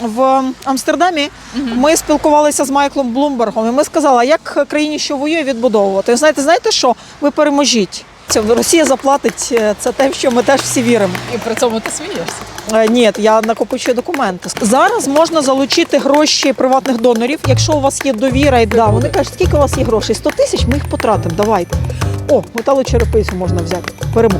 В Амстердамі ми спілкувалися з Майклом Блумбергом, і ми сказали, як країні, що воює, відбудовувати. Ви знаєте, знаєте що? Ви переможіть. Це Росія заплатить е, це те, в що ми теж всі віримо. І при цьому ти смієшся. Е, Ні, я накопичую документи. Зараз можна залучити гроші приватних донорів, якщо у вас є довіра і да, вони кажуть, скільки у вас є грошей? 100 тисяч, ми їх потратимо. Давайте. О, металочерепицю можна взяти. Беремо.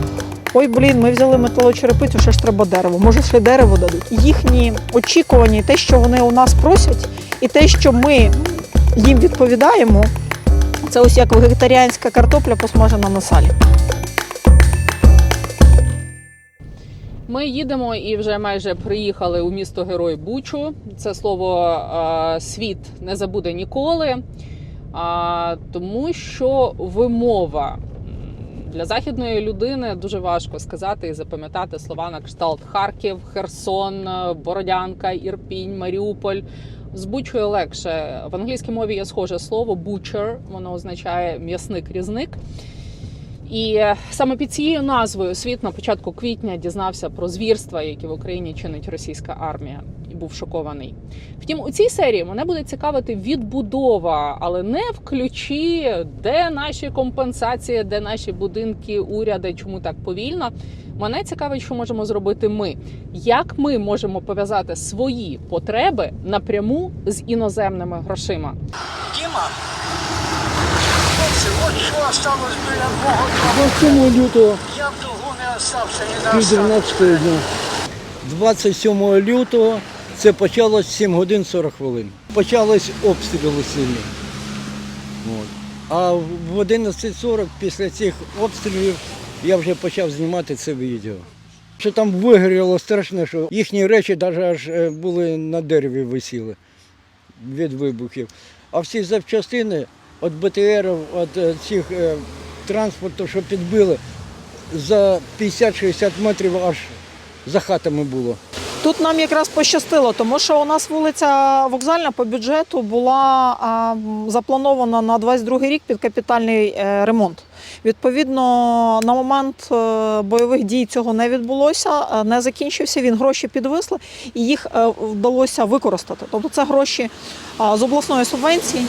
Ой, блін, ми взяли металочерепицю, ще ж треба дерево. Може, ще дерево дадуть. Їхні очікування, те, що вони у нас просять, і те, що ми їм відповідаємо, це ось як вегетаріанська картопля посмажена на салі. Ми їдемо і вже майже приїхали у місто Герой Бучу. Це слово світ не забуде ніколи, а, тому що вимова для західної людини дуже важко сказати і запам'ятати слова на кшталт Харків, Херсон, Бородянка, Ірпінь, Маріуполь. З бучою легше в англійській мові є схоже слово butcher, воно означає м'ясник-різник. І е, саме під цією назвою світ на початку квітня дізнався про звірства, які в Україні чинить російська армія, і був шокований. Втім, у цій серії мене буде цікавити відбудова, але не в ключі, де наші компенсації, де наші будинки, уряди, чому так повільно. Мене цікавить, що можемо зробити ми. Як ми можемо пов'язати свої потреби напряму з іноземними грошима? Діма, хлопці, от що осталось біля мого дому. 27 лютого Я в довгу не остався і не пів остався. 19 дня. 27 лютого це почалось 7 годин 40 хвилин. Почались обстріли сильні. От. А в 11.40 після цих обстрілів я вже почав знімати це відео. Що там вигоріло страшне, що їхні речі навіть аж е, були на дереві висіли від вибухів. А всі запчастини від БТР, від е, цих транспортів, транспорту, що підбили, за 50-60 метрів аж за хатами було. Тут нам якраз пощастило, тому що у нас вулиця вокзальна по бюджету була а, запланована на 22 рік під капітальний е, ремонт. Відповідно, на момент е, бойових дій цього не відбулося, е, не закінчився він. Гроші підвисли і їх е, вдалося використати. Тобто це гроші з обласної субвенції.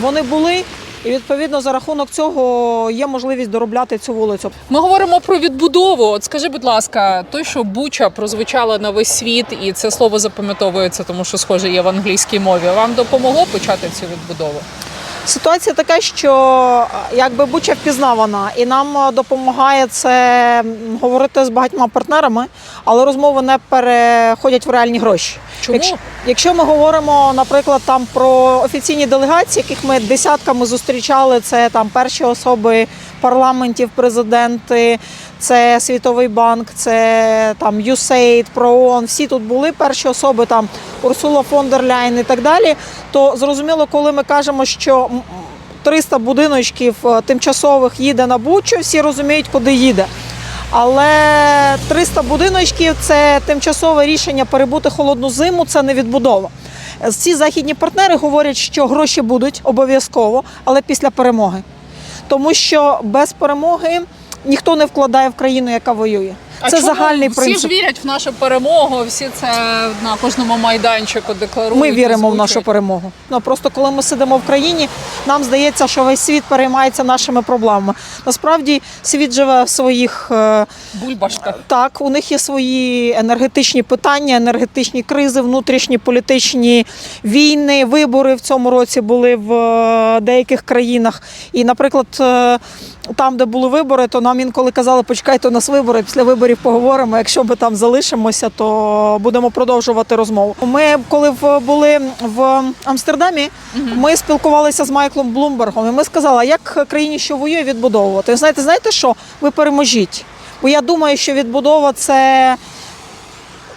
Вони були. І відповідно за рахунок цього є можливість доробляти цю вулицю. Ми говоримо про відбудову. От скажи, будь ласка, той, що Буча прозвучала на весь світ, і це слово запам'ятовується, тому що схоже є в англійській мові. Вам допомогло почати цю відбудову? Ситуація така, що е, якби Буча впізнавана, і нам е, допомагає це говорити з багатьма партнерами, але розмови не переходять в реальні гроші. Чому? Якщо, якщо ми говоримо, наприклад, там про офіційні делегації, яких ми десятками зустрічали, це там перші особи парламентів, президенти, це Світовий банк, це там USAID, ПРООН, всі тут були перші особи, там Урсула фон дер Ляйн і так далі. То зрозуміло, коли ми кажемо, що 300 будиночків е, тимчасових їде на Бучу, всі розуміють, куди їде. Але 300 будиночків це тимчасове рішення перебути холодну зиму, це не відбудова. Ці західні партнери говорять, що гроші будуть обов'язково, але після перемоги. Тому що без перемоги ніхто не вкладає в країну, яка воює. це чому? загальний всі принцип. ж вірять в нашу перемогу, всі це на кожному майданчику декларують. Ми віримо в нашу перемогу. Ну просто коли ми сидимо в країні, нам здається, що весь світ переймається нашими проблемами. Насправді світ живе в своїх е, бульбашках. так, у них є свої енергетичні питання, енергетичні кризи, внутрішні політичні війни, вибори в цьому році були в е, деяких країнах. І, наприклад, е, там, де були вибори, то нам інколи казали, почекайте у нас вибори, після виборів поговоримо. Якщо ми там залишимося, то будемо продовжувати розмову. Ми, коли були в Амстердамі, ми спілкувалися з Майклом Блумбергом, і ми сказали, а як країні, що воює, відбудовувати. Знаєте, знаєте що? Ви переможіть. Бо я думаю, що відбудова це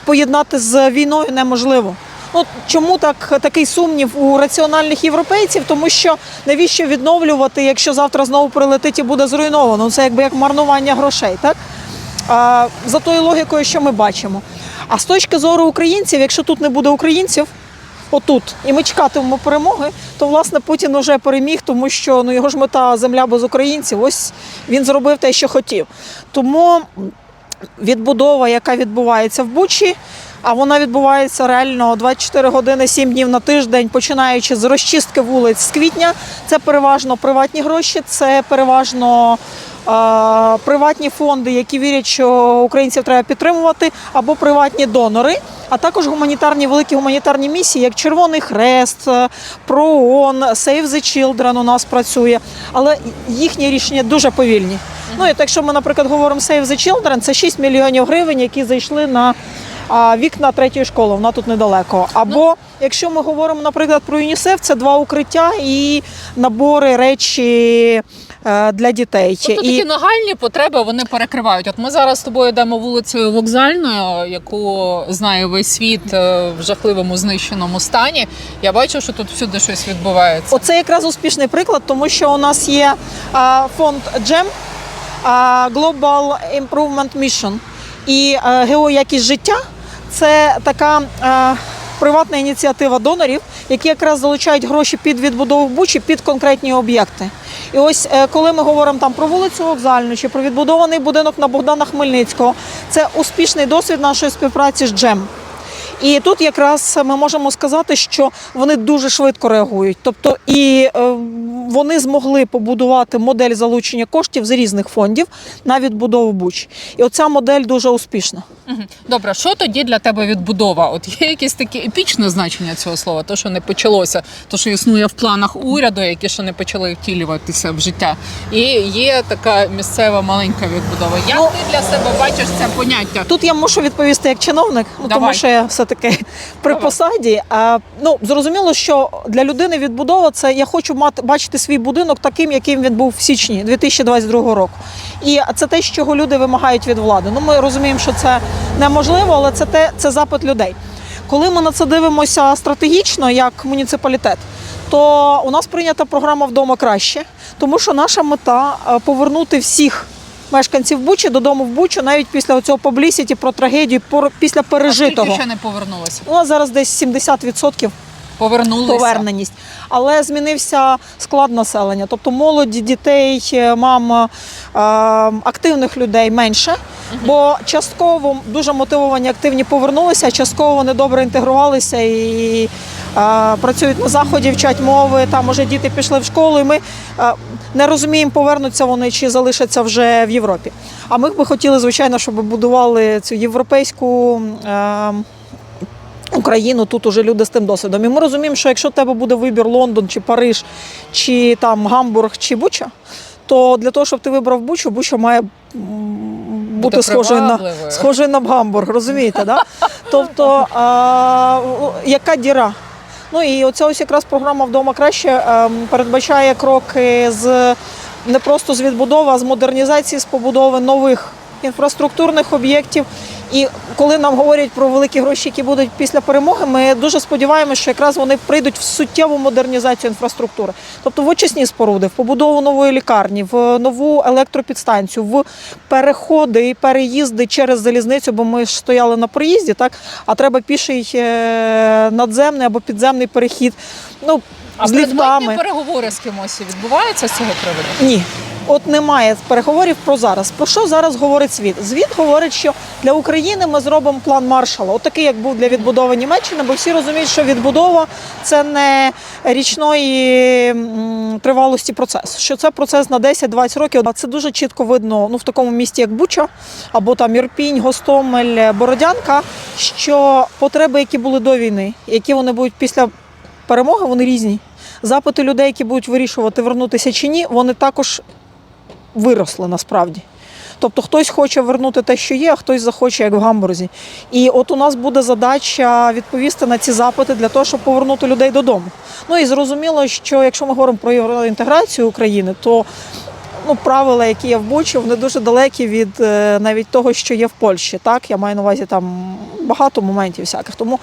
поєднати з війною неможливо. Ну чому так такий сумнів у раціональних європейців? Тому що навіщо відновлювати, якщо завтра знову прилетить і буде зруйновано? Це якби як марнування грошей, так? А, за тою логікою, що ми бачимо. А з точки зору українців, якщо тут не буде українців, отут, і ми чекатимемо перемоги, то власне Путін вже переміг, тому що ну його ж мета земля без українців. Ось він зробив те, що хотів. Тому відбудова, яка відбувається в Бучі, а вона відбувається реально 24 години, 7 днів на тиждень, починаючи з розчистки вулиць з квітня. Це переважно приватні гроші, це переважно е, приватні фонди, які вірять, що українців треба підтримувати, або приватні донори. А також гуманітарні великі гуманітарні місії, як Червоний Хрест, е, ПРООН, Save the Children у нас працює, але їхні рішення дуже повільні. Ну і так, якщо ми, наприклад, говоримо Save the Children, це 6 мільйонів гривень, які зайшли на вікна третьої школи. Вона тут недалеко. Або якщо ми говоримо, наприклад, про ЮНІСЕФ, це два укриття і набори речі е, для дітей. Тобто і... такі нагальні потреби вони перекривають. От ми зараз з тобою йдемо вулицею Вокзальною, яку знає весь світ е, в жахливому знищеному стані. Я бачу, що тут всюди щось відбувається. Оце якраз успішний приклад, тому що у нас є а, фонд GEM, а, Global Improvement Mission і а, геоякість життя. Це така приватна ініціатива донорів, які якраз залучають гроші під відбудову Бучі під конкретні об'єкти. І ось е, коли ми говоримо там про вулицю Вокзальну чи про відбудований будинок на Богдана Хмельницького, це успішний досвід нашої співпраці з GEM. І тут якраз ми можемо сказати, що вони дуже швидко реагують. Тобто, і е, вони змогли побудувати модель залучення коштів з різних фондів на відбудову Буч. І оця модель дуже успішна. Добре, що тоді для тебе відбудова? От є якесь таке епічне значення цього слова, то що не почалося, то що існує в планах уряду, які ще не почали втілюватися в життя. І є така місцева маленька відбудова. Як Ну, ти для себе бачиш це поняття? Тут я мушу відповісти як чиновник, ну, тому що я все-таки при посаді. А, ну, зрозуміло, що для людини відбудова це я хочу мати бачити свій будинок таким, яким він був в січні 2022 року. І це те, чого люди вимагають від влади. Ну, ми розуміємо, що це неможливо, але це те, це запит людей. Коли ми на це дивимося стратегічно, як муніципалітет, то у нас прийнята програма вдома краще, тому що наша мета е, повернути всіх мешканців Бучі додому в Бучу, навіть після цього публісіті про трагедію, після пережитого. скільки ще не повернулося? У нас зараз десь 70% Повернулися. поверненість, але змінився склад населення, тобто молоді, дітей, е, мам, е, активних людей менше. Бо частково дуже мотивовані, активні повернулися, а частково вони добре інтегрувалися і е, працюють на заході, вчать мови. Там уже діти пішли в школу, і ми не розуміємо, повернуться вони чи залишаться вже в Європі. А ми би хотіли, звичайно, щоб будували цю європейську. Е, Україну тут уже люди з тим досвідом. І ми розуміємо, що якщо в тебе буде вибір Лондон чи Париж, чи там Гамбург, чи Буча, то для того, щоб ти вибрав Бучу, Буча має бути схожою на, схожою на Гамбург, розумієте? Да? Тобто, а, яка діра? Ну і оця ось якраз програма вдома краще ем, передбачає кроки з не просто з відбудови, а з модернізації, з побудови нових інфраструктурних об'єктів. І коли нам говорять про великі гроші, які будуть після перемоги, ми дуже сподіваємося, що якраз вони прийдуть в суттєву модернізацію інфраструктури, тобто в очисні споруди, в побудову нової лікарні, в нову електропідстанцію, в переходи і переїзди через залізницю, бо ми ж стояли на проїзді, так а треба піший е, надземний або підземний перехід. Ну А з предметні ліфтами. переговори з кимось відбуваються з цього приводу? Ні. От немає переговорів про зараз. Про що зараз говорить світ? Звіт говорить, що для України ми зробимо план Маршала, от такий, як був для відбудови Німеччини, бо всі розуміють, що відбудова це не річної м, тривалості процес, що це процес на 10-20 років. А це дуже чітко видно ну, в такому місті, як Буча, або там Ірпінь, Гостомель, Бородянка, що потреби, які були до війни, які вони будуть після перемоги, вони різні. Запити людей, які будуть вирішувати, вернутися чи ні, вони також виросли насправді. Тобто хтось хоче вернути те, що є, а хтось захоче, як в гамбурзі. І от у нас буде задача відповісти на ці запити для того, щоб повернути людей додому. Ну і зрозуміло, що якщо ми говоримо про євроінтеграцію України, то ну, правила, які є в Бучі, вони дуже далекі від е, навіть того, що є в Польщі. Так, я маю на увазі там багато моментів всяких. Тому,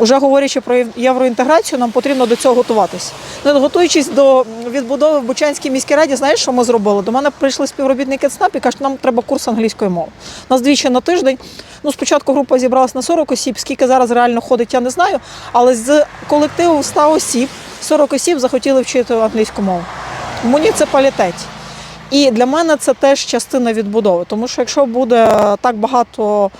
вже говорячи про євроінтеграцію, нам потрібно до цього готуватися. Готуючись до відбудови в Бучанській міській раді, знаєш, що ми зробили? До мене прийшли співробітники ЦНАП і кажуть, нам треба курс англійської мови. У нас двічі на тиждень. Ну, спочатку група зібралась на 40 осіб, скільки зараз реально ходить, я не знаю. Але з колективу 100 осіб 40 осіб захотіли вчити англійську мову в. І для мене це теж частина відбудови, тому що якщо буде так багато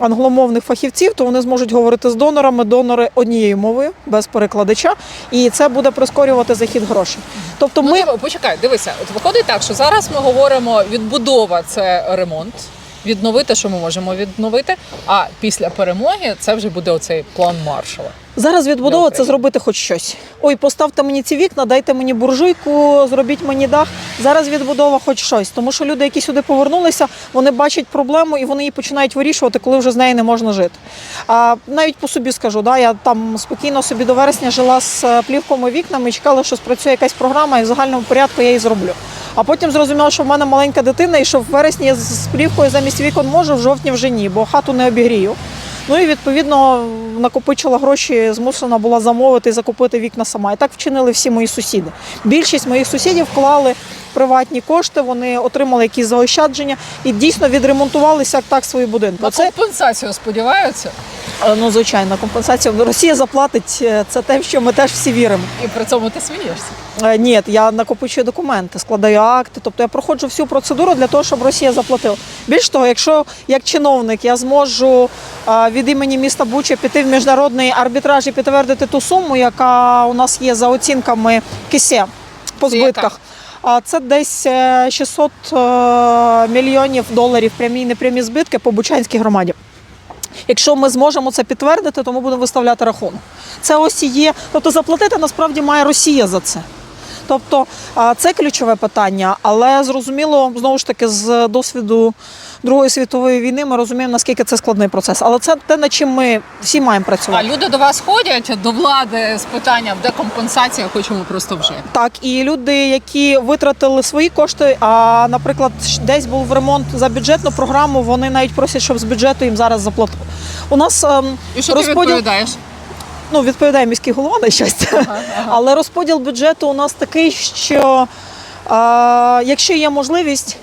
англомовних фахівців, то вони зможуть говорити з донорами, донори однією мовою без перекладача, і це буде прискорювати захід грошей. Тобто, Ну, ми диви, почекай, дивися. От виходить так, що зараз ми говоримо відбудова це ремонт. Відновити, що ми можемо відновити. А після перемоги це вже буде оцей план маршала. Зараз відбудова це зробити хоч щось. Ой, поставте мені ці вікна, дайте мені буржуйку, зробіть мені дах. Зараз відбудова хоч щось. Тому що люди, які сюди повернулися, вони бачать проблему і вони її починають вирішувати, коли вже з нею не можна жити. А навіть по собі скажу, да, я там спокійно собі до вересня жила з е, плівковими вікнами чекала, що спрацює якась програма, і в загальному порядку я її зроблю. А потім зрозуміла, що в мене маленька дитина, і що в вересні я з плівкою замість вікон можу, в жовтні вже ні, бо хату не обігрію. Ну і відповідно накопичила гроші, змушена була замовити і закупити вікна сама. І так вчинили всі мої сусіди. Більшість моїх сусідів вклали приватні кошти, вони отримали якісь заощадження і дійсно відремонтувалися так свої будинки. На компенсацію сподіваються, ну звичайно компенсація. Росія заплатить е, це те, в що ми теж всі віримо. і при цьому ти смієшся. Е, Ні, я накопичую документи, складаю акти. Тобто я проходжу всю процедуру для того, щоб Росія заплатила. Більш того, якщо як чиновник я зможу е, від імені міста Буча піти в міжнародний арбітраж і підтвердити ту суму, яка у нас є за оцінками КИСЕ по збитках. А це десь е, 600 е, мільйонів доларів прямі і непрямі збитки по Бучанській громаді. Якщо ми зможемо це підтвердити, то ми будемо виставляти рахунок. Це ось і є. Тобто заплатити насправді має Росія за це. Тобто це ключове питання, але зрозуміло, знову ж таки, з досвіду Другої світової війни ми розуміємо, наскільки це складний процес. Але це те, над чим ми всі маємо А працювати. люди до вас ходять до влади з питанням, де компенсація, хочемо просто вже. Так, і люди, які витратили свої кошти, а, наприклад, десь був ремонт за бюджетну програму, вони навіть просять, щоб з бюджету їм зараз заплатили. У нас ем, І що ти відповідаєш? Ну, відповідає міський голова на щастя. Але розподіл бюджету у нас такий, що е, якщо є можливість,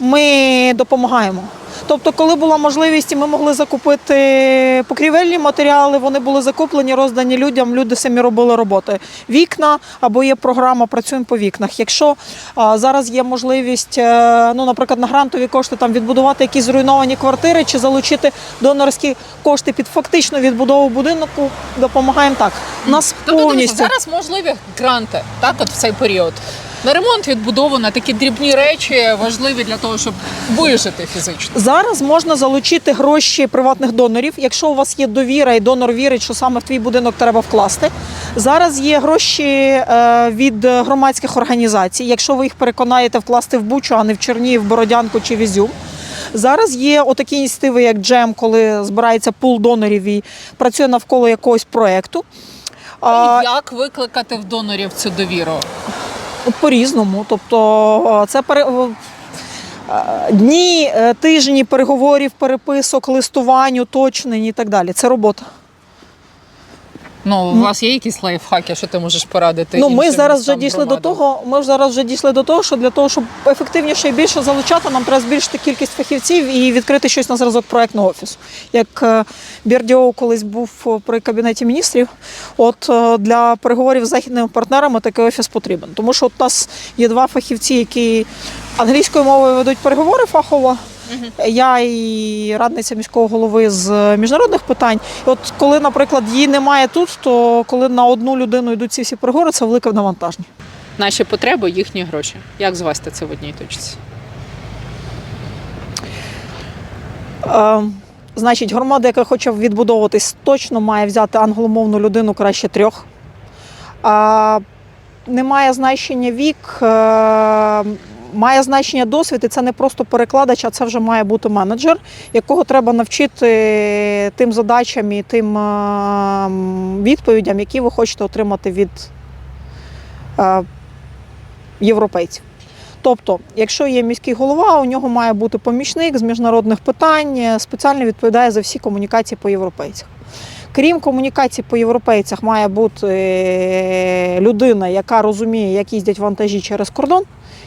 ми допомагаємо. Тобто, коли була можливість, і ми могли закупити покрівельні матеріали, вони були закуплені, роздані людям. Люди самі робили роботи. Вікна або є програма, працюємо по вікнах. Якщо а, зараз є можливість, е, ну, наприклад, на грантові кошти там відбудувати якісь зруйновані квартири чи залучити донорські кошти під фактичну відбудову будинку, допомагаємо так. Нас Тобто повністю зараз можливі гранти, так, от в цей період. На ремонт відбудову, на такі дрібні речі важливі для того, щоб вижити фізично. Зараз можна залучити гроші приватних донорів, якщо у вас є довіра і донор вірить, що саме в твій будинок треба вкласти. Зараз є гроші е, від громадських організацій, якщо ви їх переконаєте вкласти в Бучу, а не в Чернігів, Бородянку чи Візюм. Зараз є отакі ініціативи, як Джем, коли збирається пул донорів і працює навколо якогось проєкту. Як викликати в донорів цю довіру? По-різному. Тобто е, це пере... е, дні, е, тижні переговорів, переписок, листувань, уточнень і так далі. Це робота. Ну, у вас є якісь лайфхаки, що ти можеш порадити? ну, ми іншим зараз вже містам, дійшли до громадам? того. Ми зараз вже дійшли до того, що для того, щоб ефективніше і більше залучати, нам треба збільшити кількість фахівців і відкрити щось на зразок проектного офісу. Як е, Бірдіоу колись був е, при кабінеті міністрів. От е, для переговорів з західними партнерами такий офіс потрібен. Тому що от у нас є два фахівці, які англійською мовою ведуть переговори фахово. Я і радниця міського голови з міжнародних питань. І от коли, наприклад, її немає тут, то коли на одну людину йдуть ці всі переговори, це велике навантаження. Наші потреби, їхні гроші. Як звести це в одній точці? Е, значить, громада, яка хоче відбудовуватись, точно має взяти англомовну людину краще трьох. А, немає значення вік, е, має значення досвід, і це не просто перекладач, а це вже має бути менеджер, якого треба навчити тим задачам і тим е, відповідям, які ви хочете отримати від е, європейців. Тобто, якщо є міський голова, у нього має бути помічник з міжнародних питань, е, спеціально відповідає за всі комунікації по європейцях. Крім комунікацій по європейцях, має бути людина, яка розуміє, як їздять вантажі через кордон,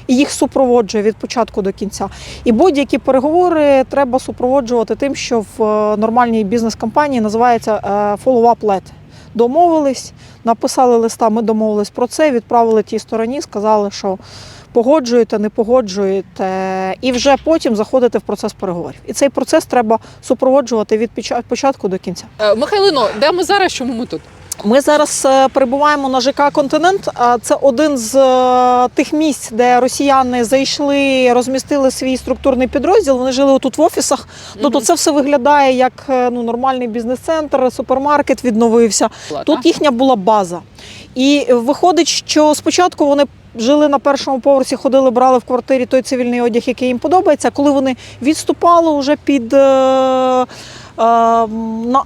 і їх супроводжує від початку до кінця. І будь-які переговори треба супроводжувати тим, що в е, нормальній бізнес-компанії називається е, follow-up letter. Домовились, написали листа, ми домовились про це, відправили тій стороні, сказали, що погоджуєте, не погоджуєте, і вже потім заходите в процес переговорів. І цей процес треба супроводжувати від початку до кінця. Е, Михайлино, де ми зараз? Чому ми тут? Ми зараз е, перебуваємо на ЖК Континент. Це один з е, тих місць, де росіяни зайшли, розмістили свій структурний підрозділ. Вони жили тут в офісах. Тобто це все виглядає як е, ну, нормальний бізнес-центр, супермаркет відновився. Тут їхня була база. І виходить, що спочатку вони жили на першому поверсі, ходили, брали в квартирі той цивільний одяг, який їм подобається. Коли вони відступали вже під. Е, е, на-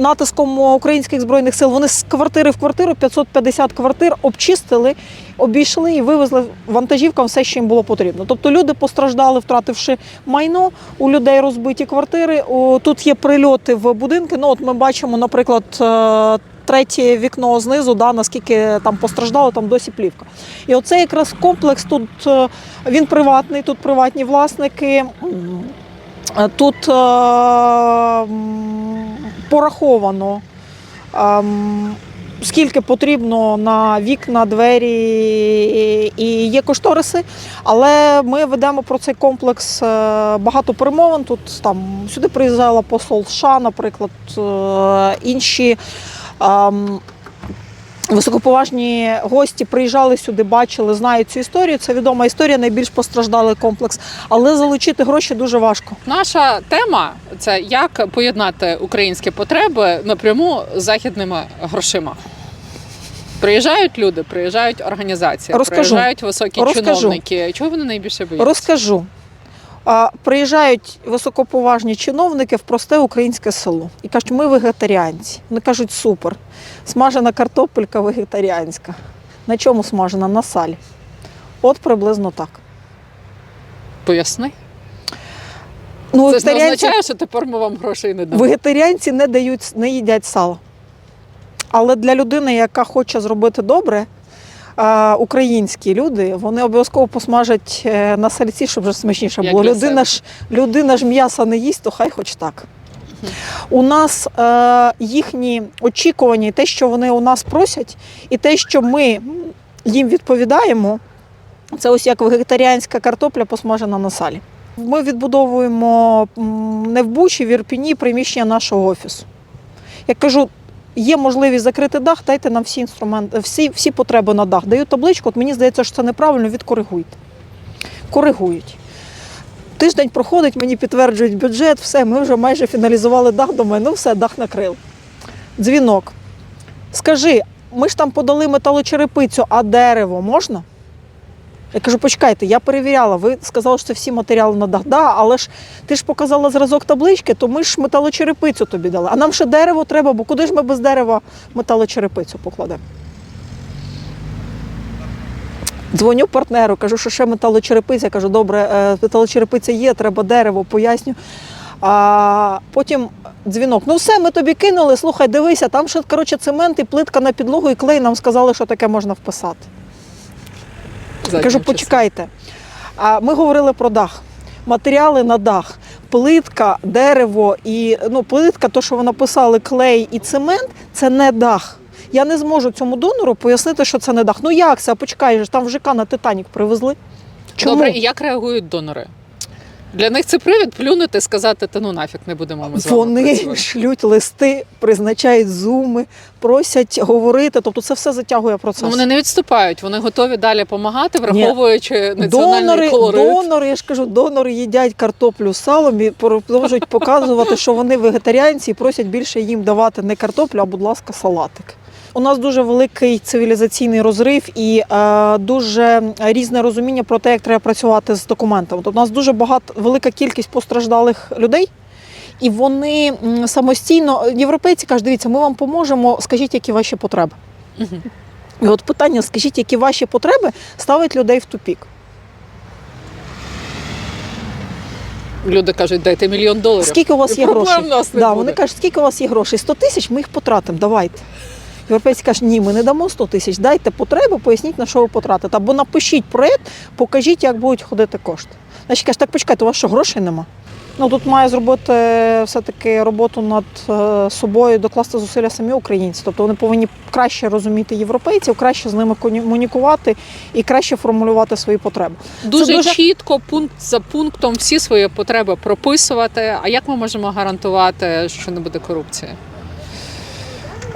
Натиском українських збройних сил вони з квартири в квартиру 550 квартир обчистили, обійшли і вивезли вантажівкам все, що їм було потрібно. Тобто люди постраждали, втративши майно, у людей розбиті квартири. Тут є прильоти в будинки. Ну от ми бачимо, наприклад, е, третє вікно знизу, да, наскільки там постраждало, там досі плівка. І оце якраз комплекс тут він приватний, тут приватні власники. Е, Тут е, пораховано. ем, Скільки потрібно на вікна, двері і є кошториси, але ми ведемо про цей комплекс е, багато перемовин. Тут там сюди приїжджала посол США, наприклад, е, інші ем, високоповажні гості приїжджали сюди, бачили, знають цю історію. Це відома історія, найбільш постраждалий комплекс. Але залучити гроші дуже важко. Наша тема це як поєднати українські потреби напряму з західними грошима. Приїжджають люди, приїжджають організації, Розкажу. приїжджають високі Розкажу. чиновники. Чого вони найбільше бояться? Розкажу. Приїжджають високоповажні чиновники в просте українське село і кажуть, ми вегетаріанці. Вони кажуть, супер. Смажена картопелька вегетаріанська. На чому смажена? На салі. От приблизно так. Поясни. Ну, Це ж не вегетаріанці, означає, що тепер ми вам грошей не дамо. вегетаріанці не дають, не їдять сало. Але для людини, яка хоче зробити добре, українські люди, вони обов'язково посмажать е, на сальці, щоб вже смачніше було. Людина ж, людина ж м'яса не їсть, то хай хоч так. У нас е, їхні очікування, те, що вони у нас просять, і те, що ми їм відповідаємо, це ось як вегетаріанська картопля посмажена на салі. Ми відбудовуємо не в Бучі, в Ірпіні приміщення нашого офісу. Я кажу, є можливість закрити дах, дайте нам всі інструменти, всі, всі потреби на дах. Даю табличку, от мені здається, що це неправильно, відкоригуйте. Коригують. Тиждень проходить, мені підтверджують бюджет, все, ми вже майже фіналізували дах до мене. Ну все, дах накрив. Дзвінок. Скажи, ми ж там подали металочерепицю, а дерево можна? Я кажу, почекайте, я перевіряла. Ви сказали, що це всі матеріали на дах. Да, але ж ти ж показала зразок таблички, то ми ж металочерепицю тобі дали. А нам ще дерево треба, бо куди ж ми без дерева металочерепицю покладемо? Дзвоню партнеру, кажу, що ще металочерепиця. Кажу, добре, е, металочерепиця є, треба дерево, поясню. А потім дзвінок. Ну все, ми тобі кинули. Слухай, дивися, там ще коротше, цемент і плитка на підлогу, і клей нам сказали, що таке можна вписати. Кажу, почекайте. А ми говорили про дах. Матеріали на дах, плитка, дерево і ну, плитка, то, що ви написали, клей і цемент це не дах. Я не зможу цьому донору пояснити, що це не дах. Ну як це? А почекай, там в ЖК на Титанік привезли. Чому? Добре, і як реагують донори? Для них це привід плюнути, сказати, та ну нафіг не будемо ми з вами Вони працювати». шлють листи, призначають зуми, просять говорити. Тобто це все затягує процес. Ну, вони не відступають, вони готові далі допомагати, враховуючи національний Донори, колорит. донори, я ж кажу, донори їдять картоплю з салом і продовжують показувати, що вони вегетаріанці і просять більше їм давати не картоплю, а будь ласка, салатик. У нас дуже великий цивілізаційний розрив і е, дуже різне розуміння про те, як треба працювати з документами. Тобто у нас дуже багато велика кількість постраждалих людей. І вони самостійно, європейці кажуть, дивіться, ми вам поможемо, скажіть, які ваші потреби. Мгм. І от питання, скажіть, які ваші потреби ставить людей в тупік. Люди кажуть, дайте мільйон доларів. Скільки у вас І є грошей? да, вони кажуть, скільки у вас є грошей? 100 тисяч, ми їх потратимо, давайте. Європейці кажуть, ні, ми не дамо 100 тисяч, дайте потреби, поясніть, на що ви потратите. Або напишіть проєкт, покажіть, як будуть ходити кошти. Значить, кажуть, так почекайте, у вас що, грошей нема? Ну тут має зробити все-таки роботу над е, собою, докласти зусилля самі українці. Тобто вони повинні краще розуміти європейців, краще з ними комунікувати і краще формулювати свої потреби. Дуже, дуже- чітко, пункт за пунктом, всі свої потреби прописувати. А як ми можемо гарантувати, що не буде корупції?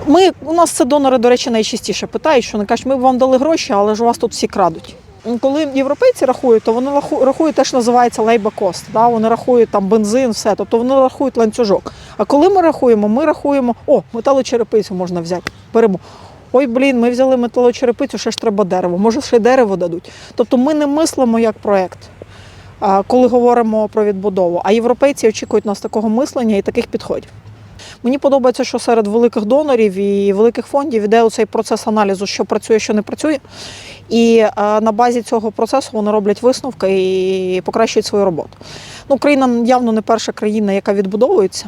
Ми у нас це донори, до речі, найчастіше питають, що вони кажуть, ми б вам дали гроші, але ж у вас тут всі крадуть. Коли європейці рахують, то вони рахують те, що називається лейба кост. Да? Вони рахують там бензин, все. Тобто вони рахують ланцюжок. А коли ми рахуємо, ми рахуємо, о, металочерепицю можна взяти. Беремо. Ой, блін, ми взяли металочерепицю, ще ж треба дерево. Може, ще й дерево дадуть. Тобто ми не мислимо як проект, а, коли говоримо про відбудову. А європейці очікують нас такого мислення і таких підходів. Мені подобається, що серед великих донорів і великих фондів іде цей процес аналізу, що працює, що не працює. І е, на базі цього процесу вони роблять висновки і покращують свою роботу. Ну, Україна явно не перша країна, яка відбудовується.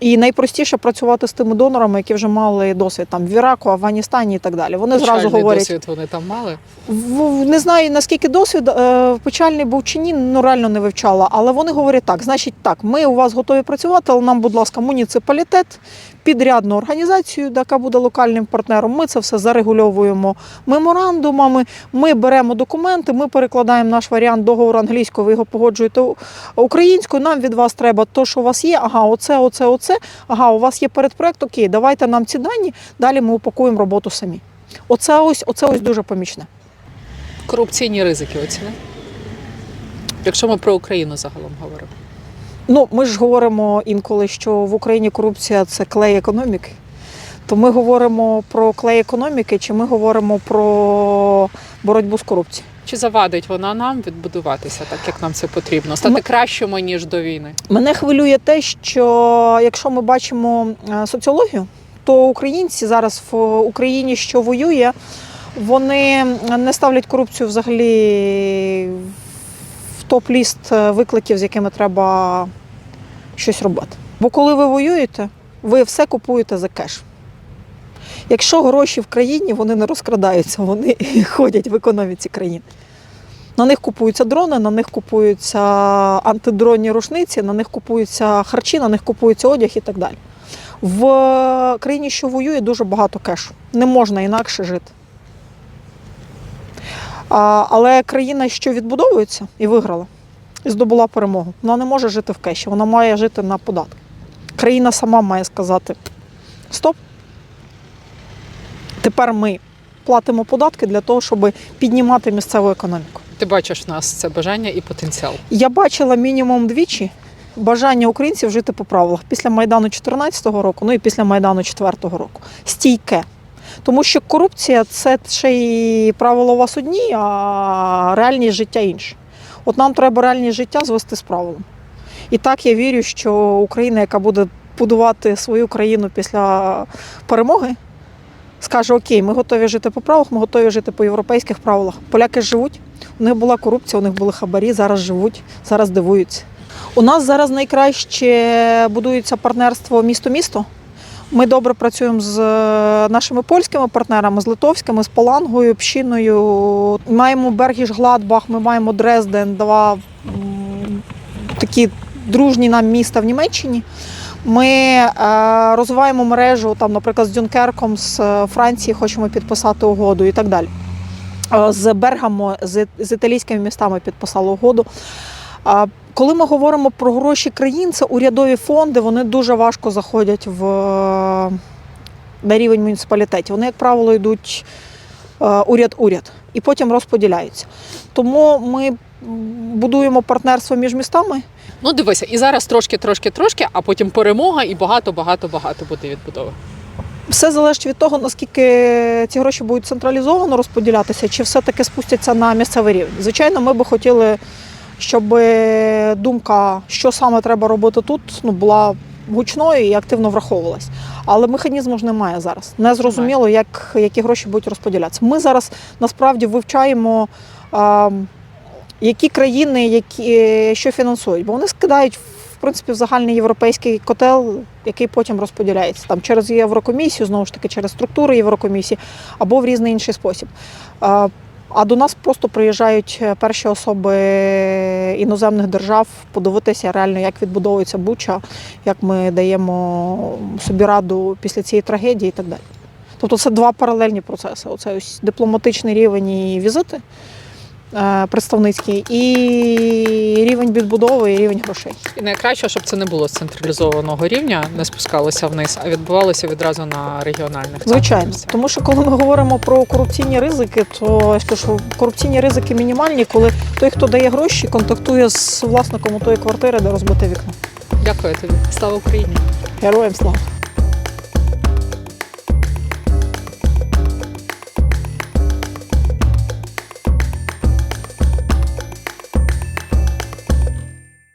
І найпростіше працювати з тими донорами, які вже мали досвід там в Іраку, Афганістані і так далі. Вони зразу Печальний говорять, досвід вони там мали. в- не знаю наскільки досвід е, печальний був чи ні, ну реально не вивчала. Але вони говорять так: значить, так, ми у вас готові працювати, але нам, будь ласка, муніципалітет, підрядну організацію, яка буде локальним партнером. Ми це все зарегульовуємо меморандумами. Ми беремо документи, ми перекладаємо наш варіант договору англійською, ви його погоджуєте українською. Нам від вас треба то, що у вас є. Ага, оце, оце, оце. Ага, у вас є передпроект. Окей, давайте нам ці дані. Далі ми упакуємо роботу самі. Оце ось, оце ось дуже помічне. Корупційні ризики оціни. Якщо ми про Україну загалом говоримо. Ну, ми ж говоримо інколи, що в Україні корупція це клей економіки. То ми говоримо про клей економіки, чи ми говоримо про боротьбу з корупцією? Чи завадить вона нам відбудуватися так, як нам це потрібно? Стати Ми- кращими ніж до війни? Мене хвилює те, що якщо ми бачимо е, соціологію, то українці зараз в Україні, що воює, вони не ставлять корупцію взагалі в топ-ліст викликів, з якими треба щось робити. Бо коли ви воюєте, ви все купуєте за кеш. Якщо гроші в країні, вони не розкрадаються, вони ходять в економіці країни. На них купуються дрони, на них купуються антидронні рушниці, на них купуються харчі, на них купується одяг і так далі. В країні, що воює, дуже багато кешу. Не можна інакше жити. А, але країна, що відбудовується і виграла, і здобула перемогу, вона не може жити в кеші, вона має жити на податки. Країна сама має сказати: стоп. Тепер ми платимо податки для того, щоб піднімати місцеву економіку. Ти бачиш в нас це бажання і потенціал. Я бачила мінімум двічі бажання українців жити по правилах після Майдану 2014 року, ну і після Майдану 2004 року. Стійке. Тому що корупція це ще й правила у вас одні, а реальність життя інше. От нам треба реальність життя звести з правилом. І так я вірю, що Україна, яка буде будувати свою країну після перемоги, скаже: Окей, ми готові жити по правилах, ми готові жити по європейських правилах. Поляки живуть. У них була корупція, у них були хабарі, зараз живуть, зараз дивуються. У нас зараз найкраще будується партнерство місто-місто. Ми добре працюємо з е, нашими польськими партнерами, з литовськими, з Палангою, Пщиною. Маємо Бергіш Гладбах, ми маємо Дрезден, два такі дружні нам міста в Німеччині. Ми е, розвиваємо мережу, там, наприклад, з Дюнкерком, з е, Франції хочемо підписати угоду і так далі. Е, З Бергамо, з, італійськими містами підписали угоду. Коли ми говоримо про гроші країн, це урядові фонди, вони дуже важко заходять в, на рівень муніципалітетів. Вони, як правило, йдуть уряд-уряд і потім розподіляються. Тому ми будуємо партнерство між містами. Ну дивися, і зараз трошки, трошки, трошки, а потім перемога, і багато, багато, багато буде відбудови. Все залежить від того, наскільки ці гроші будуть централізовано розподілятися, чи все-таки спустяться на місцевий рівень. Звичайно, ми би хотіли, щоб думка, що саме треба робити тут, ну, була гучною і активно враховувалась. Але механізму ж немає зараз. Не зрозуміло, як, які гроші будуть розподілятися. Ми зараз насправді вивчаємо. А, які країни які, що фінансують, бо вони скидають в принципі в загальний європейський котел, який потім розподіляється там через Єврокомісію, знову ж таки через структури Єврокомісії або в різний інший спосіб. А, до нас просто приїжджають е, перші особи іноземних держав подивитися реально, як відбудовується Буча, як ми даємо собі раду після цієї трагедії і так далі. Тобто це два паралельні процеси: оце ось дипломатичний рівень і візити представницький, і рівень відбудови, і рівень грошей. І найкраще, щоб це не було з централізованого рівня, не спускалося вниз, а відбувалося відразу на регіональних Звичайно, тому що коли ми говоримо про корупційні ризики, то я ж кажу, корупційні ризики мінімальні, коли той, хто дає гроші, контактує з власником тої квартири, де розбите вікно. Дякую тобі. Слава Україні! Героям слава!